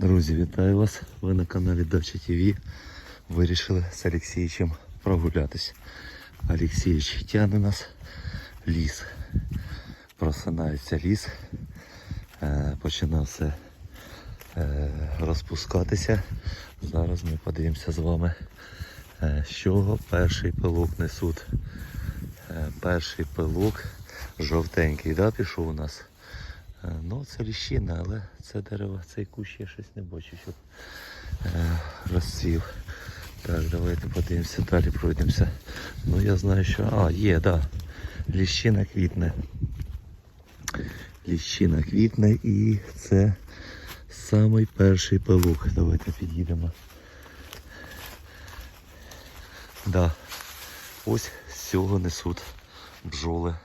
Друзі, вітаю вас! Ви на каналі Дача ТВ. Вирішили з Олексійчем прогулятись. Олексійович тягне нас ліс. Просинається ліс. Е, Починав все е, розпускатися. Зараз ми подивимося з вами, е, з чого перший пилок несуть. Е, Перший пилок жовтенький, да, пішов у нас. Е, Ну, це ліщина, але це дерево, цей кущ я щось не бачу, щоб е, розцвів. Так, давайте подивимося, далі пройдемося. Ну я знаю, що. А, є. Да. Ліщина квітне. Ліщина квітне і це самий перший пилок. Давайте під'їдемо. Да. Ось з цього несуть бджоли.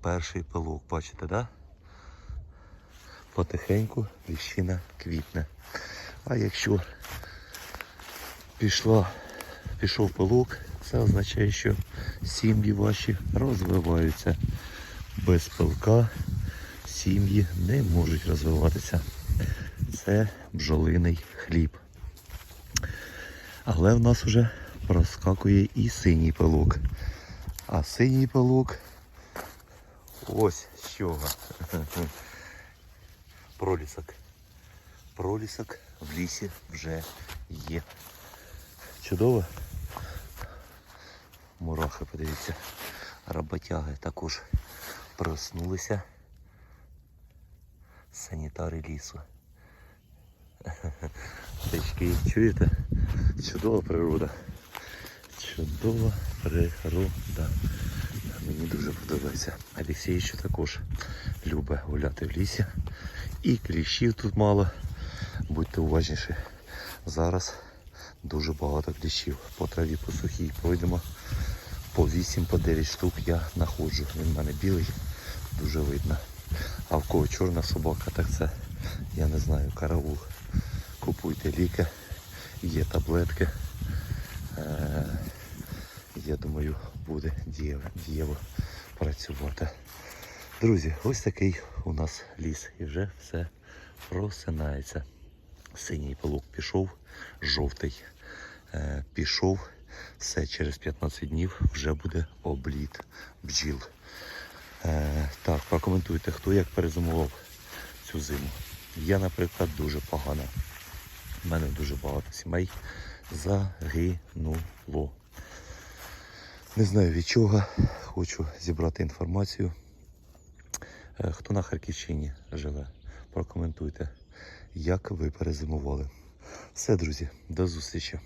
Перший пилок, бачите, так? Да? Потихеньку ліщина квітне. А якщо пішла, пішов пилок, це означає, що сім'ї ваші розвиваються. Без пилка сім'ї не можуть розвиватися. Це бджолиний хліб. Але в нас вже проскакує і синій пилок. А синій пилок ось з чого. Пролісок. Пролісок в лісі вже є. Чудово. Мурахи, подивіться. Роботяги також проснулися. Санітари лісу. Птички, чуєте? Чудова природа. Чудова природа. Мені дуже подобається. Олексій ще також любить гуляти в лісі. І кліщів тут мало. Будьте уважніші. Зараз дуже багато кліщів. По траві, по сухій пройдемо. По 8, по 9 штук я знаходжу. Він в мене білий, дуже видно. А в кого чорна собака, так це я не знаю, караул. Купуйте ліки, є таблетки. Думаю, буде дієво, працювати. Друзі, ось такий у нас ліс і вже все просинається. Синій пилок пішов, жовтий е, пішов. Все через 15 днів вже буде обліт бджіл. Е, так, прокоментуйте, хто як перезимував цю зиму. Я, наприклад, дуже погано. У мене дуже багато сімей загинуло. Не знаю від чого. Хочу зібрати інформацію. Е, Хто на Харківщині живе, прокоментуйте, як ви перезимували. Все, друзі, до зустрічі.